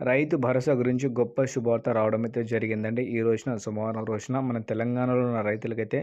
రైతు భరోసా గురించి గొప్ప శుభవార్త రావడం అయితే జరిగిందండి. ఈ రోజున సోమవారం రోజున మన తెలంగాణలో ఉన్న రైతులకైతే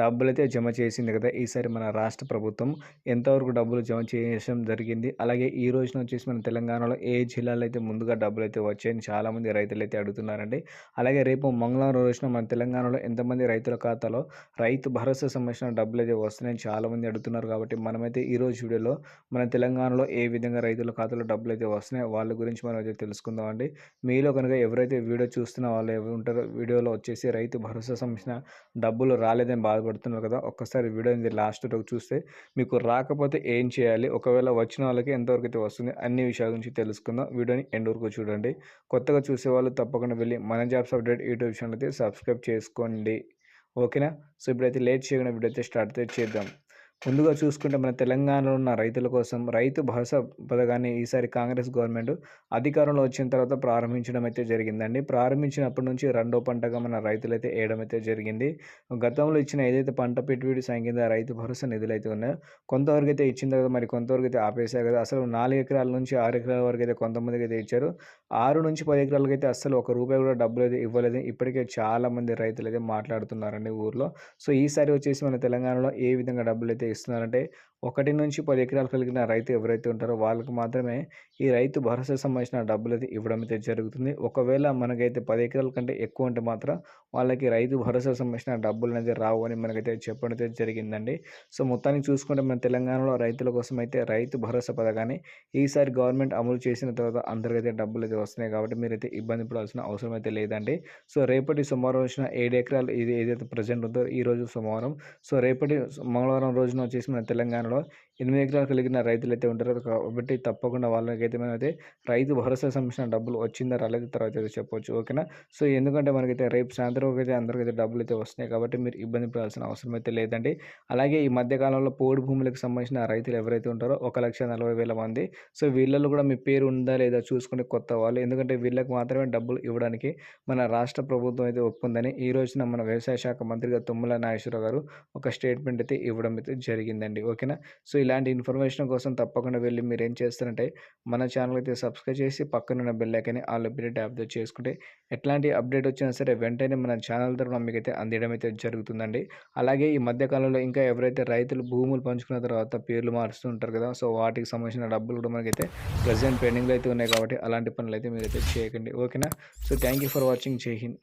డబ్బులైతే జమ చేసింది కదా ఈసారి మన రాష్ట్ర ప్రభుత్వం ఎంతవరకు డబ్బులు జమ చేయడం జరిగింది. అలాగే ఈ రోజున వచ్చేసి మన తెలంగాణలో ఏ జిల్లాలో అయితే ముందుగా డబ్బులు అయితే వచ్చాయని చాలామంది రైతులు అయితే అడుగుతున్నారండి. అలాగే రేపు మంగళవారం రోజున మన తెలంగాణలో ఎంతమంది రైతుల ఖాతాలో రైతు భరోసా సంబంధించిన డబ్బులు అయితే వస్తున్నాయని చాలామంది అడుగుతున్నారు కాబట్టి మనమైతే ఈ రోజు వీడియోలో మన తెలంగాణలో ఏ విధంగా రైతుల ఖాతాలో డబ్బులు అయితే వస్తున్నాయో వాళ్ళ గురించి మనం అయితే తెలుసుకుందాం. అండి. మీలో కనుక ఎవరైతే వీడియో చూస్తున్న వాళ్ళు ఎవరు ఉంటారో వీడియోలో వచ్చేసి రైతు భరోసా సంబంధించిన డబ్బులు రాలేదని బాధపడుతున్నారు కదా ఒక్కసారి వీడియో లాస్ట్ వరకు చూస్తే మీకు రాకపోతే ఏం చేయాలి ఒకవేళ వచ్చిన వాళ్ళకి ఎంతవరకు అయితే వస్తుంది అన్ని విషయాల గురించి తెలుసుకుందాం. వీడియోని ఎండ్ వరకు చూడండి. కొత్తగా చూసే వాళ్ళు తప్పకుండా వెళ్ళి మన జాబ్స్ అప్డేట్ యూట్యూబ్ ఛానల్ అయితే సబ్స్క్రైబ్ చేసుకోండి. ఓకేనా? సో ఇప్పుడైతే లేట్ చేయకుండా వీడియో అయితే స్టార్ట్ అయితే చేద్దాం. ముందుగా చూసుకుంటే మన తెలంగాణలో ఉన్న రైతుల కోసం రైతు భరోసా పథకాన్ని ఈసారి కాంగ్రెస్ గవర్నమెంట్ అధికారంలో వచ్చిన తర్వాత ప్రారంభించడం అయితే జరిగిందండి. ప్రారంభించినప్పటి నుంచి రెండో పంటగా మన రైతులు అయితే వేయడం అయితే జరిగింది. గతంలో ఇచ్చిన ఏదైతే పంట పెట్టుబడి సాయం కింద రైతు భరోసా నిధులు అయితే ఉన్నాయో కొంతవరకు అయితే ఇచ్చిన తర్వాత మరి కొంతవరకు అయితే ఆపేశారు కదా. అసలు నాలుగు ఎకరాల నుంచి ఆరు ఎకరాల వరకు అయితే కొంతమందికి అయితే ఇచ్చారు. ఆరు నుంచి పది ఎకరాలకి అయితే అసలు ఒక రూపాయి కూడా డబ్బులు అయితే ఇవ్వలేదు. ఇప్పటికే చాలామంది రైతులు అయితే మాట్లాడుతున్నారండి ఊర్లో. సో ఈసారి వచ్చేసి మన తెలంగాణలో ఏ విధంగా డబ్బులు అయితే ఇస్తున్నారంటే ఒకటి నుంచి పది ఎకరాలు కలిగిన రైతు ఎవరైతే ఉంటారో వాళ్ళకి మాత్రమే ఈ రైతు భరోసా సంబంధించిన డబ్బులు అయితే ఇవ్వడం అయితే జరుగుతుంది. ఒకవేళ మనకైతే పది ఎకరాల కంటే ఎక్కువ ఉంటే మాత్రం వాళ్ళకి రైతు భరోసా సంబంధించిన డబ్బులు అనేది రావు అని మనకైతే చెప్పడం అయితే జరిగిందండి. సో మొత్తానికి చూసుకుంటే మన తెలంగాణలో రైతుల కోసం అయితే రైతు భరోసా పథకాన్ని ఈసారి గవర్నమెంట్ అమలు చేసిన తర్వాత అందరికైతే డబ్బులు అయితే వస్తున్నాయి కాబట్టి మీరైతే ఇబ్బంది పడాల్సిన అవసరం అయితే లేదండి. సో రేపటి సోమవారం వచ్చిన ఏడు ఎకరాలు ఇది ఏదైతే ప్రజెంట్ ఉందో ఈ రోజు సోమవారం. సో రేపటి మంగళవారం రోజున వచ్చేసి మన తెలంగాణలో ఎనిమిది ఎకరాలు కలిగిన రైతులు అయితే ఉంటారు కాబట్టి తప్పకుండా వాళ్ళకైతే మనమైతే రైతు భరోసా సంబంధించిన డబ్బులు వచ్చిందా రాలేదు తర్వాత అయితే చెప్పొచ్చు. ఓకేనా? సో ఎందుకంటే మనకైతే రేపు సాయంత్రం అయితే అందరికైతే డబ్బులు అయితే వస్తున్నాయి కాబట్టి మీరు ఇబ్బంది పడాల్సిన అవసరం అయితే లేదండి. అలాగే ఈ మధ్యకాలంలో పోడు భూములకు సంబంధించిన రైతులు ఎవరైతే ఉంటారో ఒక లక్ష నలభై వేల మంది. సో వీళ్ళలో కూడా మీ పేరు ఉందా లేదా చూసుకునే కొత్త వాళ్ళు. ఎందుకంటే వీళ్ళకి మాత్రమే డబ్బులు ఇవ్వడానికి మన రాష్ట్ర ప్రభుత్వం అయితే ఒప్పుకుందని ఈ రోజున మన వ్యవసాయ శాఖ మంత్రిగా తుమ్మల నాగేశ్వరరావు గారు ఒక స్టేట్మెంట్ అయితే ఇవ్వడం అయితే జరిగిందండి. ఓకేనా? సో ఇలాంటి ఇన్ఫర్మేషన్ కోసం తప్పకుండా వెళ్ళి మీరు ఏం చేస్తారంటే మన ఛానల్ అయితే సబ్స్క్రైబ్ చేసి పక్కనున్న బెల్ ఐకాన్ని ఆల్ అప్డేట్ యాప్తో చేసుకుంటే ఎట్లాంటి అప్డేట్ వచ్చినా సరే వెంటనే మన ఛానల్ తరఫున మీకైతే అందించడం అయితే జరుగుతుందండి. అలాగే ఈ మధ్యకాలంలో ఇంకా ఎవరైతే రైతులు భూములు పంచుకున్న తర్వాత పేర్లు మారుస్తూ ఉంటారు కదా సో వాటికి సంబంధించిన డబ్బులు కూడా మనకైతే ప్రజెంట్ పెండింగ్లో అయితే ఉన్నాయి కాబట్టి అలాంటి పనులు అయితే మీరైతే చేయకండి. ఓకేనా? So thank you for watching. Jai Hind.